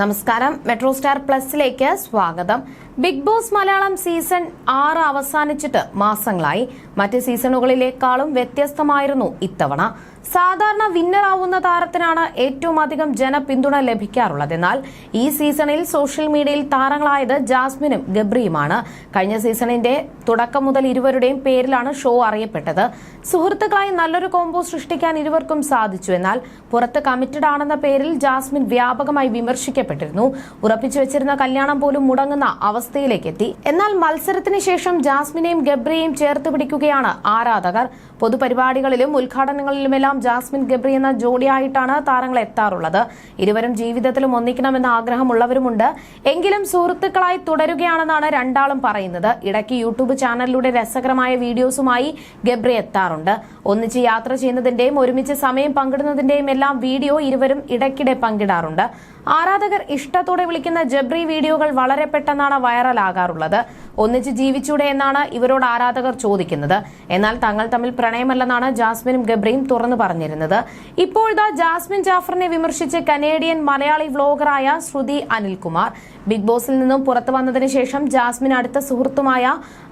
നമസ്കാരം. Metro star പ്ലസിലേക്ക് സ്വാഗതം. Big boss Malayalam season ആറ് അവസാനിച്ചിട്ട് മാസങ്ങളായി. മറ്റ് സീസണുകളിലേക്കാളും വ്യത്യസ്തമായിരുന്നു ഇത്തവണ. സാധാരണ വിന്നർ ആവുന്ന താരത്തിനാണ് ഏറ്റവും അധികം ജനപിന്തുണ ലഭിക്കാറുള്ളത്. എന്നാൽ ഈ സീസണിൽ സോഷ്യൽ മീഡിയയിൽ താരങ്ങളായത് ജാസ്മിനും ഗബ്രിയുമാണ്. കഴിഞ്ഞ സീസണിന്റെ തുടക്കം മുതൽ ഇരുവരുടെയും പേരിലാണ് ഷോ അറിയപ്പെട്ടത്. സുഹൃത്തുക്കളായി നല്ലൊരു കോമ്പോ സൃഷ്ടിക്കാൻ ഇരുവർക്കും സാധിച്ചു. എന്നാൽ പുറത്ത് കമ്മിറ്റഡ് ആണെന്ന പേരിൽ ജാസ്മിൻ വ്യാപകമായി വിമർശിക്കപ്പെട്ടിരുന്നു. ഉറപ്പിച്ചു വെച്ചിരുന്ന കല്യാണം പോലും മുടങ്ങുന്ന അവസ്ഥയിലേക്ക് എത്തി എന്നാൽ മത്സരത്തിന് ശേഷം ജാസ്മിനെയും ഗബ്രിയെയും ചേർത്ത് പിടിക്കുകയാണ് ആരാധകർ. പൊതുപരിപാടികളിലും ഉദ്ഘാടനങ്ങളിലുമെല്ലാം ജാസ്മിൻ ഗബ്രി എന്ന ജോഡിയായിട്ടാണ് താരങ്ങൾ എത്താറുള്ളത്. ഇരുവരും ജീവിതത്തിലും ഒന്നിക്കണമെന്ന ആഗ്രഹമുള്ളവരുമുണ്ട്. എങ്കിലും സുഹൃത്തുക്കളായി തുടരുകയാണെന്നാണ് രണ്ടാളും പറയുന്നത്. ഇടയ്ക്ക് യൂട്യൂബ് ചാനലിലൂടെ രസകരമായ വീഡിയോസുമായി ഗബ്രി എത്താറുണ്ട്. ഒന്നിച്ച് യാത്ര ചെയ്യുന്നതിന്റെയും ഒരുമിച്ച് സമയം പങ്കിടുന്നതിന്റെയും എല്ലാം വീഡിയോ ഇരുവരും ഇടയ്ക്കിടെ പങ്കിടാറുണ്ട്. ആരാധകർ ഇഷ്ടത്തോടെ വിളിക്കുന്ന ജബ്രി വീഡിയോകൾ വളരെ പെട്ടെന്നാണ് വൈറലാകാറുള്ളത്. ഒന്നിച്ച് ജീവിച്ചൂടെ എന്നാണ് ഇവരോട് ആരാധകർ ചോദിക്കുന്നത്. എന്നാൽ തങ്ങൾ തമ്മിൽ പ്രണയമല്ലെന്നാണ് ജാസ്മിനും ഗബ്രിയും തുറന്നു പറഞ്ഞിരുന്നത്. ഇപ്പോഴത്തെ ജാസ്മിൻ ജാഫറിനെ വിമർശിച്ച് കനേഡിയൻ മലയാളി വ്ലോഗറായ ശ്രുതി അനിൽകുമാർ. ബിഗ് ബോസിൽ നിന്നും പുറത്തു വന്നതിന് ശേഷം ജാസ്മിൻ അടുത്ത സുഹൃത്തുമായ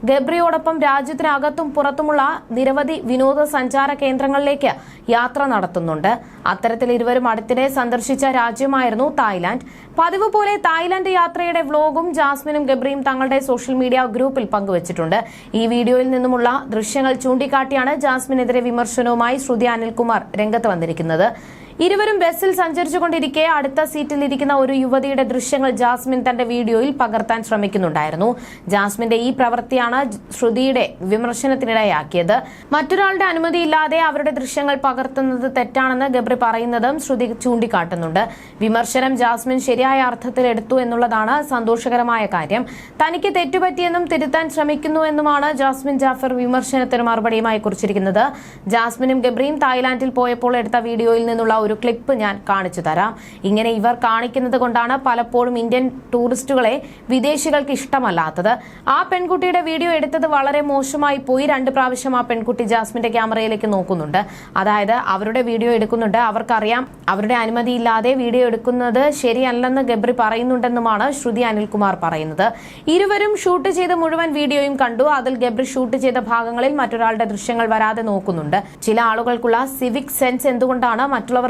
ഗബ്രിയോടൊപ്പം രാജ്യത്തിനകത്തും പുറത്തുമുള്ള നിരവധി വിനോദസഞ്ചാര കേന്ദ്രങ്ങളിലേക്ക് യാത്ര നടത്തുന്നുണ്ട്. അത്തരത്തിൽ ഇരുവരും അടുത്തിടെ സന്ദർശിച്ച രാജ്യമായിരുന്നു തായ്ലാന്റ്. പതിവ് പോലെ തായ്ലാന്റ് യാത്രയുടെ വ്ലോഗും ജാസ്മിനും ഗബ്രിയും തങ്ങളുടെ സോഷ്യൽ മീഡിയ ഗ്രൂപ്പിൽ പങ്കുവച്ചിട്ടുണ്ട്. ഈ വീഡിയോയിൽ നിന്നുമുള്ള ദൃശ്യങ്ങൾ ചൂണ്ടിക്കാട്ടിയാണ് ജാസ്മിനെതിരെ വിമർശനവുമായി ശ്രുതി അനിൽകുമാർ രംഗത്ത് വന്നിരിക്കുന്നത്. ഇരുവരും ബസ്സിൽ സഞ്ചരിച്ചുകൊണ്ടിരിക്കെ അടുത്ത സീറ്റിൽ ഇരിക്കുന്ന ഒരു യുവതിയുടെ ദൃശ്യങ്ങൾ ജാസ്മിൻ തന്റെ വീഡിയോയിൽ പകർത്താൻ ശ്രമിക്കുന്നുണ്ടായിരുന്നു. ജാസ്മിന്റെ ഈ പ്രവൃത്തിയാണ് ശ്രുതിയുടെ വിമർശനത്തിനിടയാക്കിയത്. മറ്റൊരാളുടെ അനുമതിയില്ലാതെ അവരുടെ ദൃശ്യങ്ങൾ പകർത്തുന്നത് തെറ്റാണെന്ന് ഗബ്രി പറയുന്നതും ശ്രുതി ചൂണ്ടിക്കാട്ടുന്നുണ്ട്. വിമർശനം ജാസ്മിൻ ശരിയായ അർത്ഥത്തിൽ എടുത്തു എന്നുള്ളതാണ് സന്തോഷകരമായ കാര്യം. തനിക്ക് തെറ്റുപറ്റിയെന്നും തിരുത്താൻ ശ്രമിക്കുന്നുവെന്നുമാണ് ജാസ്മിൻ ജാഫർ വിമർശനത്തിന് മറുപടിയുമായി കുറിച്ചിരിക്കുന്നത്. ജാസ്മിനും ഗബ്രിയും തായ്ലാന്റിൽ പോയപ്പോൾ എടുത്ത വീഡിയോയിൽ നിന്നുള്ള ഒരു ക്ലിപ്പ് ഞാൻ കാണിച്ചു തരാം. ഇങ്ങനെ ഇവർ കാണിക്കുന്നത് കൊണ്ടാണ് പലപ്പോഴും ഇന്ത്യൻ ടൂറിസ്റ്റുകളെ വിദേശികൾക്ക് ഇഷ്ടമല്ലാത്തത്. ആ പെൺകുട്ടിയുടെ വീഡിയോ എടുത്തത് വളരെ മോശമായി പോയി. രണ്ട് പ്രാവശ്യം ആ പെൺകുട്ടി ജാസ്മിന്റെ ക്യാമറയിലേക്ക് നോക്കുന്നുണ്ട്. അതായത് അവരുടെ വീഡിയോ എടുക്കുന്നുണ്ട്. അവർക്കറിയാം അവരുടെ അനുമതിയില്ലാതെ വീഡിയോ എടുക്കുന്നത് ശരിയല്ലെന്ന് ഗബ്രി പറയുന്നുണ്ടെന്നുമാണ് ശ്രുതി അനിൽകുമാർ പറയുന്നത്. ഇരുവരും ഷൂട്ട് ചെയ്ത മുഴുവൻ വീഡിയോയും കണ്ടു. അതിൽ ഗബ്രി ഷൂട്ട് ചെയ്ത ഭാഗങ്ങളിൽ മറ്റൊരാളുടെ ദൃശ്യങ്ങൾ വരാതെ നോക്കുന്നുണ്ട്. ചില ആളുകൾക്കുള്ള സിവിക് സെൻസ് എന്തുകൊണ്ടാണ്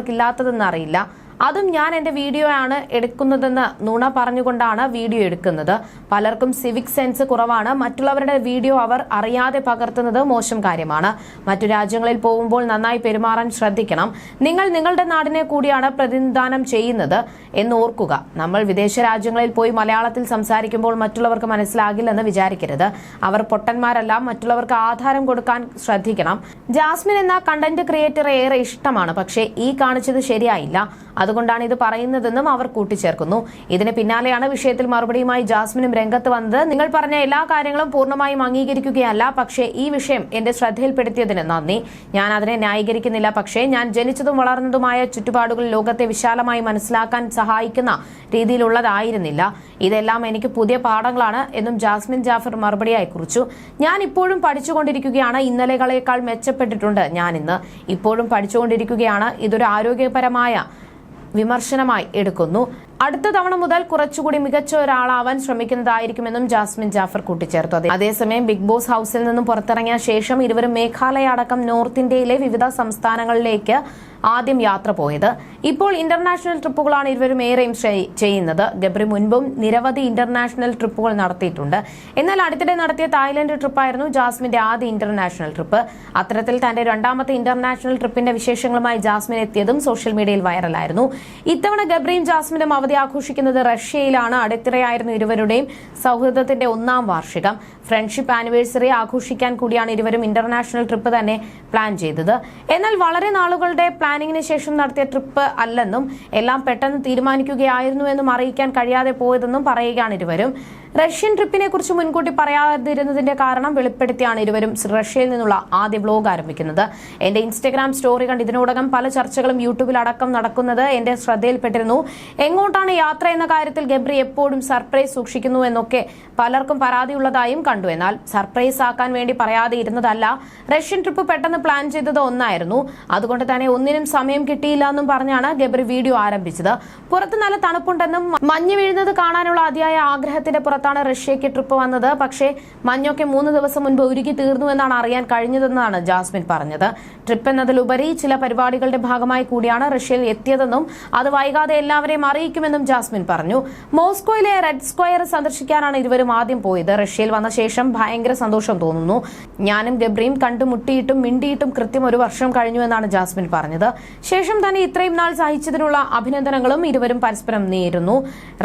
മറ്റുള്ളവർക്കില്ലാത്തതെന്ന് അറിയില്ല. അതും ഞാൻ എന്റെ വീഡിയോ ആണ് എടുക്കുന്നതെന്ന് നുണ പറഞ്ഞുകൊണ്ടാണ് വീഡിയോ എടുക്കുന്നത്. പലർക്കും സിവിക് സെൻസ് കുറവാണ്. മറ്റുള്ളവരുടെ വീഡിയോ അവർ അറിയാതെ പകർത്തുന്നത് മോശം കാര്യമാണ്. മറ്റു രാജ്യങ്ങളിൽ പോകുമ്പോൾ നന്നായി പെരുമാറാൻ ശ്രദ്ധിക്കണം. നിങ്ങൾ നിങ്ങളുടെ നാടിനെ കൂടിയാണ് പ്രതിനിധാനം ചെയ്യുന്നത് എന്ന് ഓർക്കുക. നമ്മൾ വിദേശ രാജ്യങ്ങളിൽ പോയി മലയാളത്തിൽ സംസാരിക്കുമ്പോൾ മറ്റുള്ളവർക്ക് മനസ്സിലാകില്ലെന്ന് വിചാരിക്കരുത്. അവർ പൊട്ടന്മാരല്ല. മറ്റുള്ളവർക്ക് ആധാരം കൊടുക്കാൻ ശ്രദ്ധിക്കണം. ജാസ്മിൻ എന്ന കണ്ടന്റ് ക്രിയേറ്റർ ഏറെ ഇഷ്ടമാണ്. പക്ഷേ ഈ കാണിച്ചത് ശരിയായില്ല. അതുകൊണ്ടാണ് ഇത് പറയുന്നതെന്നും അവർ കൂട്ടിച്ചേർക്കുന്നു. ഇതിന് പിന്നാലെയാണ് വിഷയത്തിൽ മറുപടിയുമായി ജാസ്മിനും രംഗത്ത് വന്നത്. നിങ്ങൾ പറഞ്ഞ എല്ലാ കാര്യങ്ങളും പൂർണമായും അംഗീകരിക്കുകയല്ല പക്ഷേ ഈ വിഷയം എന്റെ ശ്രദ്ധയിൽപ്പെടുത്തിയതിന് നന്ദി. ഞാൻ അതിനെ ന്യായീകരിക്കുന്നില്ല പക്ഷേ ഞാൻ ജനിച്ചതും വളർന്നതുമായ ചുറ്റുപാടുകൾ ലോകത്തെ വിശാലമായി മനസ്സിലാക്കാൻ സഹായിക്കുന്ന രീതിയിലുള്ളതായിരുന്നില്ല. ഇതെല്ലാം എനിക്ക് പുതിയ പാഠങ്ങളാണ് എന്നും ജാസ്മിൻ ജാഫർ മറുപടിയായി കുറിച്ചു. ഞാൻ ഇപ്പോഴും പഠിച്ചുകൊണ്ടിരിക്കുകയാണ്. ഇന്നലെകളേക്കാൾ മെച്ചപ്പെട്ടിട്ടുണ്ട് ഞാൻ ഇന്ന് ഇപ്പോഴും പഠിച്ചുകൊണ്ടിരിക്കുകയാണ്. ഇതൊരു ആരോഗ്യപരമായ വിമർശനമായി എടുക്കുന്നു. അടുത്ത തവണ മുതൽ കുറച്ചുകൂടി മികച്ച ഒരാളാവാൻ ശ്രമിക്കുന്നതായിരിക്കുമെന്നും ജാസ്മിൻ ജാഫർ കൂട്ടിച്ചേർത്തു. അതേസമയം ബിഗ് ബോസ് ഹൌസിൽ നിന്നും പുറത്തിറങ്ങിയ ശേഷം ഇരുവരും മേഘാലയ അടക്കം നോർത്ത് ഇന്ത്യയിലെ വിവിധ സംസ്ഥാനങ്ങളിലേക്ക് ആദ്യം യാത്ര പോയത്. ഇപ്പോൾ ഇന്റർനാഷണൽ ട്രിപ്പുകളാണ് ഇരുവരും ഏറെയും ചെയ്- ചെയ്യുന്നത്. ഗബ്രി മുൻപും നിരവധി ഇന്റർനാഷണൽ ട്രിപ്പുകൾ നടത്തിയിട്ടുണ്ട്. എന്നാൽ അടുത്തിടെ നടത്തിയ തായ്ലൻഡ് ട്രിപ്പായിരുന്നു ജാസ്മിന്റെ ആദ്യ ഇന്റർനാഷണൽ ട്രിപ്പ്. അത്തരത്തിൽ തന്റെ രണ്ടാമത്തെ ഇന്റർനാഷണൽ ട്രിപ്പിന്റെ വിശേഷങ്ങളുമായി ജാസ്മിൻ എത്തിയതും സോഷ്യൽ മീഡിയയിൽ വൈറലായിരുന്നു. ഇത്തവണ ഗബ്രിയും ജാസ്മിനും അവധി ആഘോഷിക്കുന്നത് റഷ്യയിലാണ്. അടുത്തിടെയായിരുന്നു ഇരുവരുടെയും സൗഹൃദത്തിന്റെ ഒന്നാം വാർഷികം. ഫ്രണ്ട്ഷിപ്പ് ആനിവേഴ്സറി ആഘോഷിക്കാൻ കൂടിയാണ് ഇരുവരും ഇന്റർനാഷണൽ ട്രിപ്പ് തന്നെ പ്ലാൻ ചെയ്തത്. എന്നാൽ വളരെ നാളുകളുടെ പ്ലാനിങ്ങിന് ശേഷം നടത്തിയ ട്രിപ്പ് അല്ലെന്നും എല്ലാം പെട്ടെന്ന് തീരുമാനിക്കുകയായിരുന്നു എന്നും അറിയിക്കാൻ കഴിയാതെ പോയതെന്നും പറയുകയാണ് ഇരുവരും. റഷ്യൻ ട്രിപ്പിനെ കുറിച്ച് മുൻകൂട്ടി പറയാതിരുന്നതിന്റെ കാരണം വെളിപ്പെടുത്തിയാണ് ഇരുവരും റഷ്യയിൽ നിന്നുള്ള ആദ്യ വ്ലോഗ് ആരംഭിക്കുന്നത്. എന്റെ ഇൻസ്റ്റഗ്രാം സ്റ്റോറി കണ്ട് ഇതിനോടകം പല ചർച്ചകളും യൂട്യൂബിൽ അടക്കം നടക്കുന്നത് എന്റെ ശ്രദ്ധയിൽപ്പെട്ടിരുന്നു. എങ്ങോട്ടാണ് യാത്ര എന്ന കാര്യത്തിൽ ഗബ്രി എപ്പോഴും സർപ്രൈസ് സൂക്ഷിക്കുന്നു എന്നൊക്കെ പലർക്കും പരാതിയുള്ളതായും കണ്ടു. എന്നാൽ സർപ്രൈസ് ആക്കാൻ വേണ്ടി പറയാതെ ഇരുന്നതല്ല റഷ്യൻ ട്രിപ്പ് പെട്ടെന്ന് പ്ലാൻ ചെയ്തത് ഒന്നായിരുന്നു. അതുകൊണ്ട് തന്നെ ഒന്നിനും സമയം കിട്ടിയില്ല എന്നും പറഞ്ഞാണ് ഗബ്രി വീഡിയോ ആരംഭിച്ചത്. പുറത്ത് നല്ല തണുപ്പുണ്ടെന്നും മഞ്ഞ് വീഴുന്നത് കാണാനുള്ള അതിയായ ആഗ്രഹത്തിന്റെ പുറത്താണ് റഷ്യയ്ക്ക് ട്രിപ്പ് വന്നത്. പക്ഷേ മഞ്ഞൊക്കെ മൂന്ന് ദിവസം മുൻപ് ഉരുകി തീർന്നു എന്നാണ് അറിയാൻ കഴിഞ്ഞതെന്നാണ് ജാസ്മിൻ പറഞ്ഞത്. ട്രിപ്പ് എന്നതിലുപരി ചില പരിപാടികളുടെ ഭാഗമായി കൂടിയാണ് റഷ്യയിൽ എത്തിയതെന്നും അത് വൈകാതെ എല്ലാവരെയും അറിയിക്കുമെന്നും ജാസ്മിൻ പറഞ്ഞു. മോസ്കോയിലെ റെഡ് സ്ക്വയർ സന്ദർശിക്കാനാണ് ഇരുവരും ആദ്യം പോയത്. റഷ്യയിൽ വന്ന ശേഷം ഭയങ്കര സന്തോഷം തോന്നുന്നു. ഞാനും ഗബ്രിയും കണ്ടുമുട്ടിയിട്ടും മിണ്ടിയിട്ടും കൃത്യം ഒരു വർഷം കഴിഞ്ഞു എന്നാണ് ജാസ്മിൻ പറഞ്ഞത്. ശേഷം തന്നെ ഇത്രയും നാൾ സഹിച്ചതിനുള്ള അഭിനന്ദനങ്ങളും ഇരുവരും പരസ്പരം നേരുന്നു.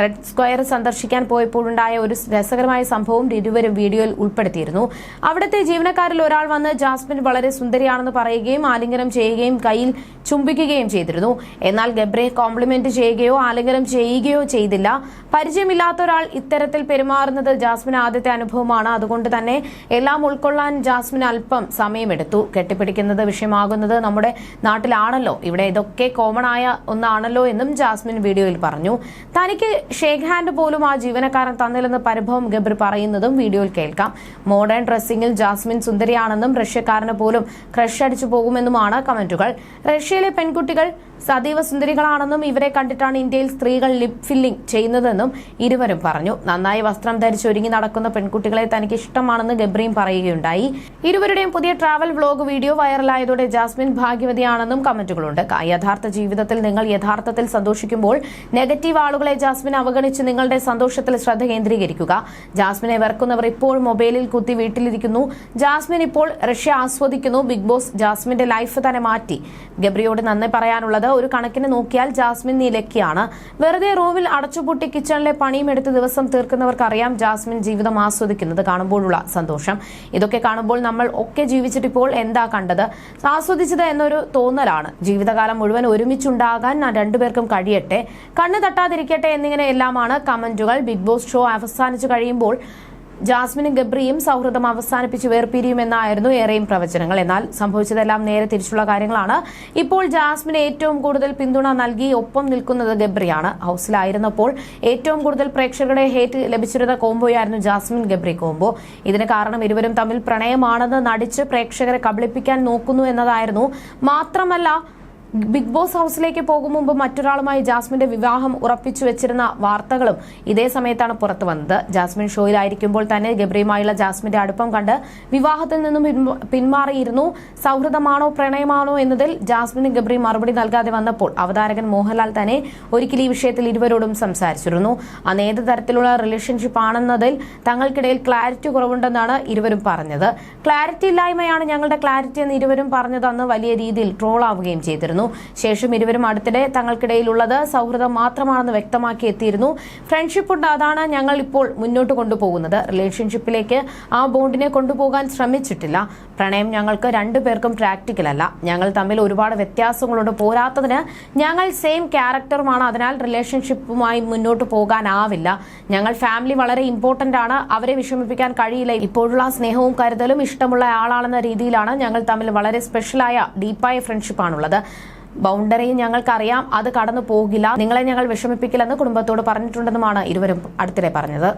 റെഡ് സ്ക്വയർ സന്ദർശിക്കാൻ പോയപ്പോഴുണ്ടായ ഒരു രസകരമായ സംഭവം ഇരുവരും വീഡിയോയിൽ ഉൾപ്പെടുത്തിയിരുന്നു. അവിടുത്തെ ജീവനക്കാരിൽ ഒരാൾ വന്ന് ജാസ്മിൻ വളരെ സുന്ദരിയാണെന്ന് പറയുകയും ആലിംഗനം ചെയ്യുകയും കയ്യിൽ ചുംബിക്കുകയും ചെയ്തിരുന്നു. എന്നാൽ ഗബ്രയെ കോംപ്ലിമെന്റ് ചെയ്യുകയോ ആലിംഗനം ചെയ്യുകയോ ചെയ്തില്ല. പരിചയമില്ലാത്ത ഒരാൾ ഇത്തരത്തിൽ പെരുമാറുന്നത് ജാസ്മിൻ ആദ്യത്തെ അനുഭവമാണ്. അതുകൊണ്ട് തന്നെ എല്ലാം ഉൾക്കൊള്ളാൻ ജാസ്മിൻ അല്പം സമയമെടുത്തു. കെട്ടിപ്പിടിക്കുന്നത് വിഷയമാകുന്നത് നമ്മുടെ നാട്ടിലാണല്ലോ. ഇവിടെ ഇതൊക്കെ കോമൺ ആയ ഒന്നാണല്ലോ എന്നും ജാസ്മിൻ വീഡിയോയിൽ പറഞ്ഞു. തനിക്ക് ഷേക്ക് ഹാൻഡ് പോലും ആ ജീവനക്കാരൻ തന്നില്ലെന്ന് പരിഭവം ഗബ്രി പറയുന്നതും വീഡിയോയിൽ കേൾക്കാം. മോഡേൺ ഡ്രസ്സിംഗിൽ ജാസ്മിൻ സുന്ദരിയാണെന്നും റഷ്യക്കാരന് പോലും ക്രഷ് അടിച്ചു പോകുമെന്നുമാണ് കമന്റുകൾ. റഷ്യയിലെ പെൺകുട്ടികൾ സദീവ സുന്ദരികളാണെന്നും ഇവരെ കണ്ടിട്ടാണ് ഇന്ത്യയിൽ സ്ത്രീകൾ ലിപ് ഫില്ലിംഗ് ചെയ്യുന്നതെന്നും ഇരുവരും പറഞ്ഞു. നന്നായി വസ്ത്രം ധരിച്ച് ഒരുങ്ങി നടക്കുന്ന പെൺകുട്ടികളെ തനിക്ക് ഇഷ്ടമാണെന്ന് ഗബ്രീം പറയുകയുണ്ടായി. ഇരുവരുടെയും പുതിയ ട്രാവൽ വ്ലോഗ് വീഡിയോ വൈറലായതോടെ ജാസ്മിൻ ഭാഗ്യവതിയാണെന്നും കമന്റുകളുണ്ട്. യഥാർത്ഥ ജീവിതത്തിൽ നിങ്ങൾ യഥാർത്ഥത്തിൽ സന്തോഷിക്കുമ്പോൾ നെഗറ്റീവ് ആളുകളെ ജാസ്മിൻ അവഗണിച്ച് നിങ്ങളുടെ സന്തോഷത്തിൽ ശ്രദ്ധ കേന്ദ്രീകരിക്കുക. ജാസ്മിനെ വെറുക്കുന്നവർ ഇപ്പോൾ മൊബൈലിൽ കുത്തി വീട്ടിലിരിക്കുന്നു. ജാസ്മിൻ ഇപ്പോൾ റഷ്യ ആസ്വദിക്കുന്നു. ബിഗ് ബോസ് ജാസ്മിന്റെ ലൈഫ് തന്നെ മാറ്റി. ഗബ്രിയോട് നന്ദി പറയാനുള്ളത് ഒരു കണക്കിന് നോക്കിയാൽ ജാസ്മിൻ നിലയ്ക്കാണ് വെറുതെ റൂമിൽ അടച്ചുപൂട്ടി കിച്ചണിലെ പണിയും എടുത്ത് ദിവസം തീർക്കുന്നവർക്കറിയാം ജാസ്മിൻ ജീവിതം ആസ്വദിക്കുന്നത് കാണുമ്പോഴുള്ള സന്തോഷം. ഇതൊക്കെ കാണുമ്പോൾ നമ്മൾ ഒക്കെ ജീവിച്ചിട്ടിപ്പോൾ എന്താ കണ്ടത്? ആസ്വദിച്ചത് എന്നൊരു തോന്നലാണ്. ജീവിതകാലം മുഴുവൻ ഒരുമിച്ചുണ്ടാകാൻ രണ്ടുപേർക്കും കഴിയട്ടെ. കണ്ണു തട്ടാതിരിക്കട്ടെ എന്നിങ്ങനെ എല്ലാമാണ് കമന്റുകൾ. ബിഗ് ബോസ് ഷോ അവസാനിച്ചു കഴിയുമ്പോൾ ജാസ്മിനും ഗബ്രിയും സൗഹൃദം അവസാനിപ്പിച്ച് വേർപിരിയുമെന്നായിരുന്നു ഏറെയും പ്രവചനങ്ങൾ. എന്നാൽ സംഭവിച്ചതെല്ലാം നേരെ തിരിച്ചുള്ള കാര്യങ്ങളാണ്. ഇപ്പോൾ ജാസ്മിന് ഏറ്റവും കൂടുതൽ പിന്തുണ നൽകി ഒപ്പം നിൽക്കുന്നത് ഗബ്രിയാണ്. ഹൌസിലായിരുന്നപ്പോൾ ഏറ്റവും കൂടുതൽ പ്രേക്ഷകരുടെ ഹേറ്റ് ലഭിച്ചിരുന്ന കോംബോയായിരുന്നു ജാസ്മിൻ ഗബ്രി കോംബോ. ഇതിന് കാരണം ഇരുവരും തമ്മിൽ പ്രണയമാണെന്ന് നടിച്ച് പ്രേക്ഷകരെ കബളിപ്പിക്കാൻ നോക്കുന്നു എന്നതായിരുന്നു. മാത്രമല്ല ബിഗ് ബോസ് ഹൗസിലേക്ക് പോകും മുമ്പ് മറ്റൊരാളുമായി ജാസ്മിന്റെ വിവാഹം ഉറപ്പിച്ചു വെച്ചിരുന്ന വാർത്തകളും ഇതേ സമയത്താണ് പുറത്തു വന്നത്. ജാസ്മിൻ ഷോയിലായിരിക്കുമ്പോൾ തന്നെ ഗബ്രിയുമായുള്ള ജാസ്മിന്റെ അടുപ്പം കണ്ട് വിവാഹത്തിൽ നിന്നും പിന്മാറിയിരുന്നു. സൗഹൃദമാണോ പ്രണയമാണോ എന്നതിൽ ജാസ്മിനും ഗബ്രി മറുപടി നൽകാതെ വന്നപ്പോൾ അവതാരകൻ മോഹൻലാൽ തന്നെ ഒരിക്കൽ ഈ വിഷയത്തിൽ ഇരുവരോടും സംസാരിച്ചിരുന്നു. അന്ന് ഏത് തരത്തിലുള്ള റിലേഷൻഷിപ്പ് ആണെന്നതിൽ തങ്ങൾക്കിടയിൽ ക്ലാരിറ്റി കുറവുണ്ടെന്നാണ് ഇരുവരും പറഞ്ഞത്. ക്ലാരിറ്റി ഇല്ലായ്മയാണ് ഞങ്ങളുടെ ക്ലാരിറ്റി എന്ന് ഇരുവരും പറഞ്ഞത്. അന്ന് വലിയ രീതിയിൽ ട്രോൾ ആവുകയും ചെയ്തിരുന്നു. ശേഷം ഇരുവരും അടുത്തിടെ തങ്ങൾക്കിടയിലുള്ളത് സൗഹൃദം മാത്രമാണെന്ന് വ്യക്തമാക്കി എത്തിയിരുന്നു. ഫ്രണ്ട്ഷിപ്പ് ഉണ്ട്. അതാണ് ഞങ്ങൾ ഇപ്പോൾ മുന്നോട്ട് കൊണ്ടുപോകുന്നത്. റിലേഷൻഷിപ്പിലേക്ക് ആ ബോണ്ടിനെ കൊണ്ടുപോകാൻ ശ്രമിച്ചിട്ടില്ല. പ്രണയം ഞങ്ങൾക്ക് രണ്ടുപേർക്കും പ്രാക്ടിക്കൽ അല്ല. ഞങ്ങൾ തമ്മിൽ ഒരുപാട് വ്യത്യാസങ്ങളുണ്ട് പോരാത്തതിന് ഞങ്ങൾ സെയിം ക്യാരക്ടറുമാണ് അതിനാൽ റിലേഷൻഷിപ്പുമായി മുന്നോട്ട് പോകാനാവില്ല. ഞങ്ങൾ ഫാമിലി വളരെ ഇമ്പോർട്ടന്റ് ആണ്. അവരെ വിഷമിപ്പിക്കാൻ കഴിയില്ല. ഇപ്പോഴുള്ള സ്നേഹവും കരുതലും ഇഷ്ടമുള്ള ആളാണെന്ന രീതിയിലാണ് ഞങ്ങൾ തമ്മിൽ വളരെ സ്പെഷ്യലായ ഡീപ്പായ ഫ്രണ്ട്ഷിപ്പാണുള്ളത് ബൗണ്ടറി ഞങ്ങൾക്കറിയാം അത് കടന്നു പോകില്ല നിങ്ങളെ ഞങ്ങൾ വിഷമിപ്പിക്കില്ലെന്ന് കുടുംബത്തോട് പറഞ്ഞിട്ടുണ്ടെന്നുമാണ് ഇരുവരും അടുത്തിടെ പറഞ്ഞത്.